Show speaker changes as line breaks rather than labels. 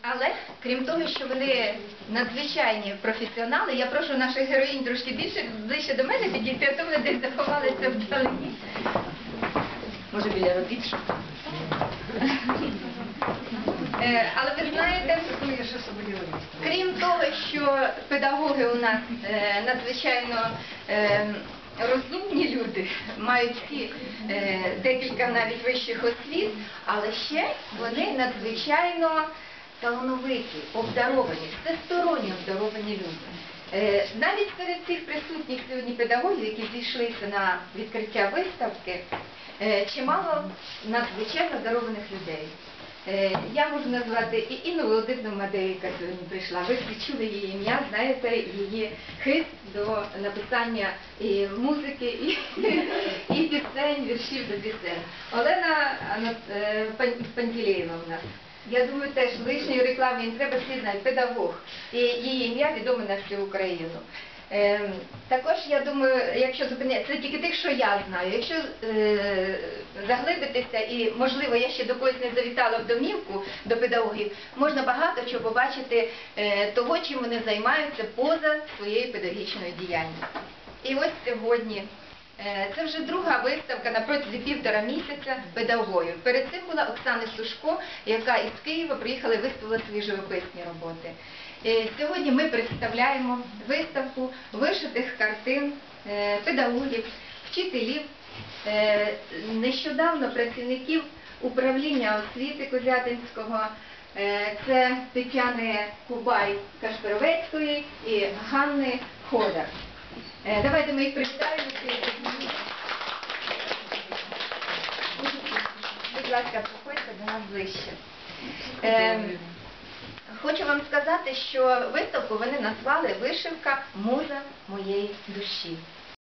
Але крім того, що вони надзвичайні професіонали, я прошу наших героїнь трошки більше ближче до мене підійти, а то вони десь заховалися вдалині. Може біля робіт? Е, Але ви знаєте, крім того, що педагоги у нас е, надзвичайно е, розумні люди, мають всі декілька навіть вищих освіт, але ще вони надзвичайно талановиті, обдаровані, всесторонньо обдаровані люди. Е, Навіть серед цих присутніх сьогодні педагогів, які зійшлися на відкриття виставки, е, чимало надзвичайно дарованих людей. Е, Я можу назвати і Інну Володимирівну Мадей, яка сьогодні прийшла. Ви чули її ім'я, знаєте її хист до написання і музики, і, і пісень, віршів до пісень. Олена е, у нас. Я думаю, теж лишньої реклами не треба всі знають, педагог. І її ім'я відоме на всю Україну. Ем, також я думаю, якщо зупинятися, це тільки тих, що я знаю. Якщо е, заглибитися, і можливо я ще до когось не завітала в домівку до педагогів, можна багато чого побачити е, того, чим вони займаються поза своєю педагогічною діяльністю. І ось сьогодні. Е, Це вже друга виставка на протязі півтора місяця педагогів. Перед цим була Оксана Сушко, яка із Києва приїхала і виставила свої живописні роботи. Е, Сьогодні ми представляємо виставку вишитих картин е, педагогів, вчителів, нещодавно працівників управління освіти Козятинського. Це Тетяни Кубай Кашперовецької і Ганни Ходар. Давайте ми їх представимо. Ласка, проходьте до нас ближче. Е, Хочу вам сказати, що виставку вони назвали Вишивка муза моєї душі.